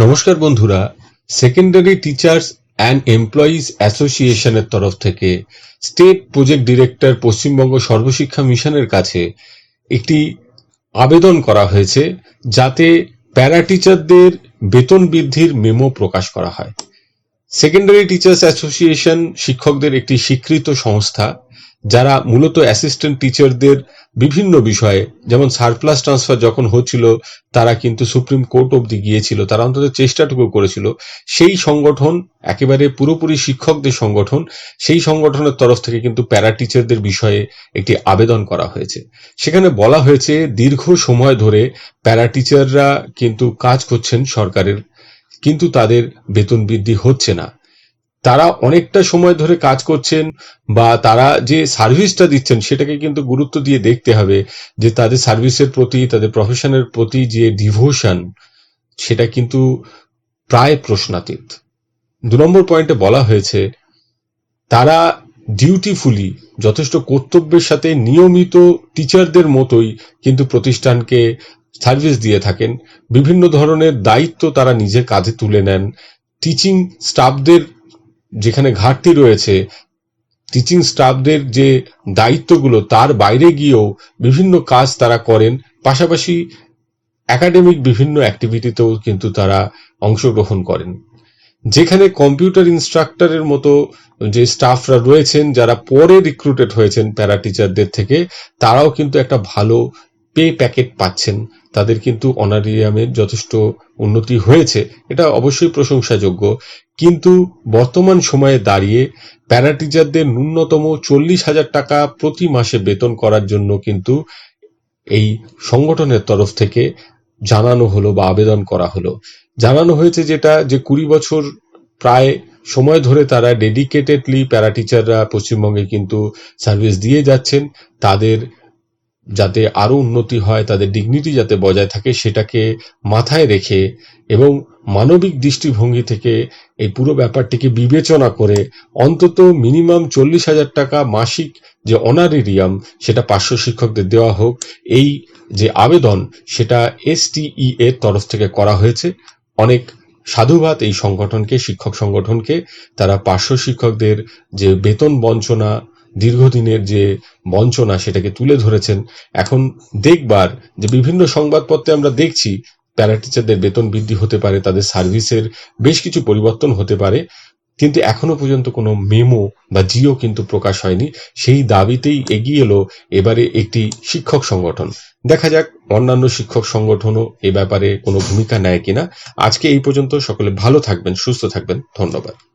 নমস্কার বন্ধুরা secondary teachers and employees অ্যাসোসিয়েশনের তরফ থেকে state project director Paschimbanga Sarva Shiksha মিশনের কাছে একটি আবেদন করা হয়েছে যাতে প্যারা টিচারদের বেতন বৃদ্ধির মেমো প্রকাশ করা হয়। সেকেন্ডারি টিচার্স অ্যাসোসিয়েশন শিক্ষকদের একটি স্বীকৃত সংস্থা। যারা মূলত অ্যাসিস্ট্যান্ট টিচারদের বিভিন্ন বিষয়ে, যেমন সারপ্লাস ট্রান্সফার যখন হচ্ছিল, তারা কিন্তু সুপ্রিম কোর্ট অবধি গিয়েছিল, তারা অন্তত চেষ্টাটুকু করেছিল। সেই সংগঠন, একেবারে পুরোপুরি শিক্ষকদের সংগঠন, সেই সংগঠনের তরফ থেকে কিন্তু প্যারা টিচারদের বিষয়ে একটি আবেদন করা হয়েছে। সেখানে বলা হয়েছে, দীর্ঘ সময় ধরে প্যারা টিচাররা কিন্তু কাজ করছেন সরকারের, কিন্তু তাদের বেতন বৃদ্ধি হচ্ছে না। তারা অনেকটা সময় ধরে কাজ করছেন বা তারা যে সার্ভিসটা দিচ্ছেন সেটাকে কিন্তু গুরুত্ব দিয়ে দেখতে হবে যে তাদের সার্ভিসের প্রতি, তাদের প্রফেশনের প্রতি যে ডিভোশন, সেটা কিন্তু প্রায় প্রশ্নাতীত। দু নম্বর পয়েন্টে বলা হয়েছে, তারা ডিউটিফুলি যথেষ্ট কর্তব্যের সাথে নিয়মিত টিচারদের মতোই কিন্তু প্রতিষ্ঠানকে সার্ভিস দিয়ে থাকেন। বিভিন্ন ধরনের দায়িত্ব তারা নিজের কাঁধে তুলে নেন। টিচিং স্টাফদের যেখানে ঘাটতি রয়েছে টিচিং স্টাফদের যে দায়িত্বগুলো, তার বাইরে গিয়েও বিভিন্ন কাজ তারা করেন। পাশাপাশি একাডেমিক বিভিন্ন অ্যাক্টিভিটিতেও কিন্তু তারা অংশগ্রহণ করেন। যেখানে কম্পিউটার ইনস্ট্রাক্টরের মতো যে স্টাফরা রয়েছেন, যারা পরে রিক্রুটেড হয়েছেন প্যারা টিচারদের থেকে, তারাও কিন্তু একটা ভালো পে প্যাকেট পাচ্ছেন। তাদের কিন্তু অনারিয়ামের যথেষ্ট উন্নতি হয়েছে, এটা অবশ্যই প্রশংসাযোগ্য। কিন্তু বর্তমান সময়ে দাঁড়িয়ে প্যারা টিচারদের ন্যূনতম চল্লিশ হাজার টাকা প্রতি মাসে বেতন করার জন্য কিন্তু এই সংগঠনের তরফ থেকে জানানো হলো বা আবেদন করা হলো। জানানো হয়েছে যেটা যে কুড়ি বছর প্রায় সময় ধরে তারা ডেডিকেটেডলি প্যারা টিচাররা পশ্চিমবঙ্গে কিন্তু সার্ভিস দিয়ে যাচ্ছেন। তাদের যাতে আরও উন্নতি হয়, তাদের ডিগনিটি যাতে বজায় থাকে, সেটাকে মাথায় রেখে এবং মানবিক দৃষ্টিভঙ্গি থেকে এই পুরো ব্যাপারটিকে বিবেচনা করে অন্তত মিনিমাম চল্লিশ হাজার টাকা মাসিক যে অনারেরিয়াম, সেটা পার্শ্ব শিক্ষকদের দেওয়া হোক। এই যে আবেদন, সেটা এসটিই এর তরফ থেকে করা হয়েছে। অনেক সাধুবাদ এই সংগঠনকে, শিক্ষক সংগঠনকে। তারা পার্শ্ব শিক্ষকদের যে বেতন বঞ্চনা দীর্ঘদিনের যে বঞ্চনা সেটাকে তুলে ধরেছেন। এখন দেখবার যে বিভিন্ন সংবাদপত্রে আমরা দেখছি, প্যারা টিচারদের বেতন বৃদ্ধি হতে পারে, তাদের সার্ভিসের বেশ কিছু পরিবর্তন হতে পারে, কিন্তু এখনও পর্যন্ত কোনো মেমো বা জিও কিন্তু প্রকাশ হয়নি। সেই দাবিতেই এগিয়ে এলো এবারে একটি শিক্ষক সংগঠন। দেখা যাক অন্যান্য শিক্ষক সংগঠনও এ ব্যাপারে কোনো ভূমিকা নেয় কিনা। আজকে এই পর্যন্ত সকলে ভালো থাকবেন, সুস্থ থাকবেন। ধন্যবাদ।